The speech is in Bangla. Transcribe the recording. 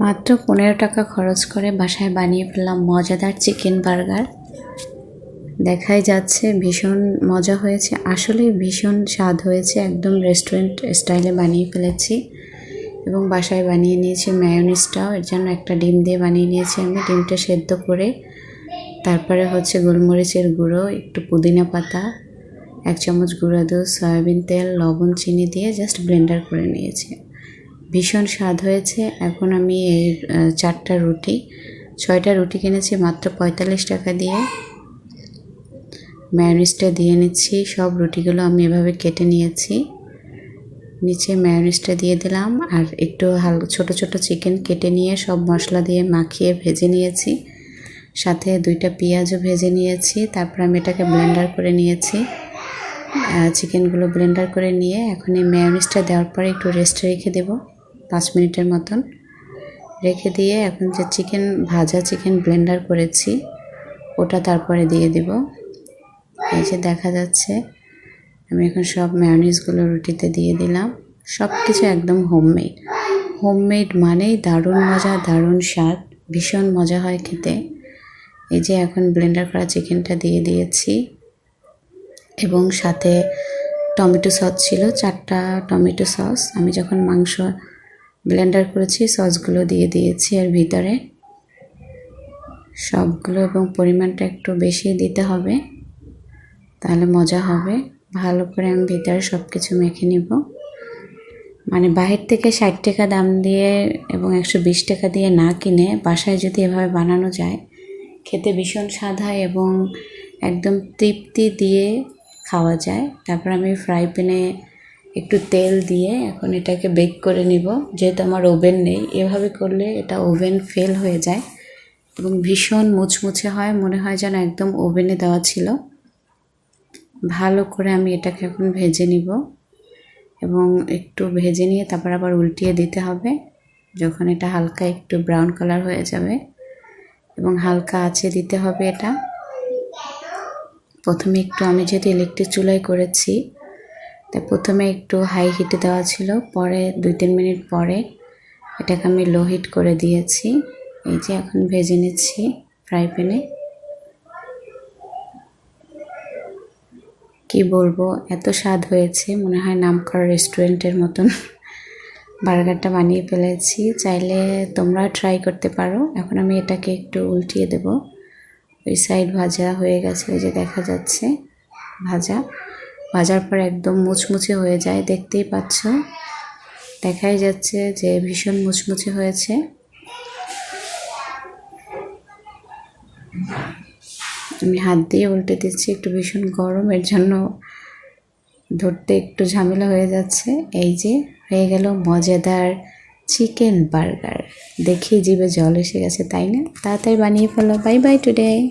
মাত্র পনেরো টাকা খরচ করে বাসায় বানিয়ে ফেললাম মজাদার চিকেন বার্গার। দেখাই যাচ্ছে, ভীষণ মজা হয়েছে। আসলে ভীষণ স্বাদ হয়েছে, একদম রেস্টুরেন্ট স্টাইলে বানিয়ে ফেলেছি। এবং বাসায় বানিয়ে নিয়েছি ম্যায়োনিজটাও এর জন্য একটা ডিম দিয়ে বানিয়ে নিয়েছি আমি, ডিমটা সেদ্ধ করে। তারপরে হচ্ছে গোলমরিচের গুঁড়ো, একটু পুদিনা পাতা, এক চামচ গুঁড়া দুধ, সয়াবিন তেল, লবণ, চিনি দিয়ে জাস্ট ব্লেন্ডার করে নিয়েছি। ভীষণ স্বাদ হয়েছে। এখন আমি এই চারটা রুটি। ছয়টা রুটি কিনেছি, মাত্র পঁয়তাল্লিশ টাকা দিয়ে। ম্যায়োনিজটা দিয়ে নিচ্ছি। সব রুটিগুলো আমি এভাবে কেটে নিয়েছি। নিচে ম্যায়োনিজটা দিয়ে দিলাম আর একটু হাল, ছোটো ছোটো চিকেন কেটে নিয়ে সব মশলা দিয়ে মাখিয়ে ভেজে নিয়েছি। সাথে দুইটা পেঁয়াজও ভেজে নিয়েছি। তারপর আমি এটাকে ব্লেন্ডার করে নিয়েছি। চিকেনগুলো ব্লেন্ডার করে নিয়ে এখন এই ম্যায়োনিজটা দেওয়ার পরে একটু রেস্টে রেখে দেবো। পাঁচ মিনিটের মতন রেখে দিয়ে এখন যে চিকেন ভাজা চিকেন ব্লেন্ডার করেছি, ওটা তারপরে দিয়ে দিব। এই যে দেখা যাচ্ছে, আমি এখন সব ম্যায়োনিজগুলো রুটিতে দিয়ে দিলাম। সব কিছু একদম হোমমেড হোমমেড মানেই দারুণ মজা, দারুণ স্বাদ, ভীষণ মজা হয় খেতে। এই যে এখন ব্লেন্ডার করা চিকেনটা দিয়ে দিয়েছি। এবং সাথে টমেটো সস ছিল, চারটা টমেটো সস। আমি যখন মাংস ব্লেন্ডার করেছি, সসগুলো দিয়ে দিয়েছি এর ভিতরে। সবগুলো এবং পরিমাণটা একটু বেশি দিতে হবে, তাহলে মজা হবে। ভালো করে আমি ভিতরে সব কিছু মেখে নিব। মানে বাহির থেকে ষাট টাকা দাম দিয়ে এবং একশো বিশ টাকা দিয়ে না কিনে বাসায় যদি এভাবে বানানো যায়, খেতে ভীষণ হয় এবং একদম তৃপ্তি দিয়ে খাওয়া যায়। তারপর আমি ফ্রাই প্যানে একটু তেল দিয়ে এখন এটাকে বেক করে নিব। যেহেতু আমার ওভেন নেই, এভাবে করলে এটা ওভেন ফেল হয়ে যায় এবং ভীষণ মুচমুচে হয়, মনে হয় যেন একদম ওভেনে দেওয়া ছিল। ভালো করে আমি এটাকে এখন ভেজে নিব এবং একটু ভেজে নিয়ে তারপর আবার উল্টিয়ে দিতে হবে, যখন এটা হালকা একটু ব্রাউন কালার হয়ে যাবে এবং হালকা আছে দিতে হবে এটা। প্রথমে একটু আমি যেহেতু ইলেকট্রিক চুলায় করেছি তাই প্রথমে একটু হাই হিটে দেওয়া ছিল, পরে দুই তিন মিনিট পরে এটাকে আমি লো হিট করে দিয়েছি। এই যে এখন ভেজে নিচ্ছি ফ্রাই প্যানে কি বলব, এত স্বাদ হয়েছে, মনে হয় নামকরা রেস্টুরেন্টের মতন। বার্গারটা বানিয়ে ফেলেছি, চাইলে তোমরা ট্রাই করতে পারো। এখন আমি এটাকে একটু উল্টিয়ে দেব। ওই সাইড ভাজা হয়ে গেছে ওই যে দেখা যাচ্ছে, ভাজা। ভাজার পর একদম মুচমুচে হয়ে যায়, দেখতেই পাচ্ছ। দেখাই যাচ্ছে যে ভীষণ মুচমুচে হয়েছে। আমি হাত দিয়ে উল্টে দিচ্ছি, একটু ভীষণ গরম এর জন্য ধরতে একটু ঝামেলা হয়ে যাচ্ছে। এই যে, হয়ে গেল মজাদার চিকেন বার্গার। দেখি জিভে জল এসে গেছে, তাই না? তাড়াতাড়ি বানিয়ে ফেলো। Bye bye today.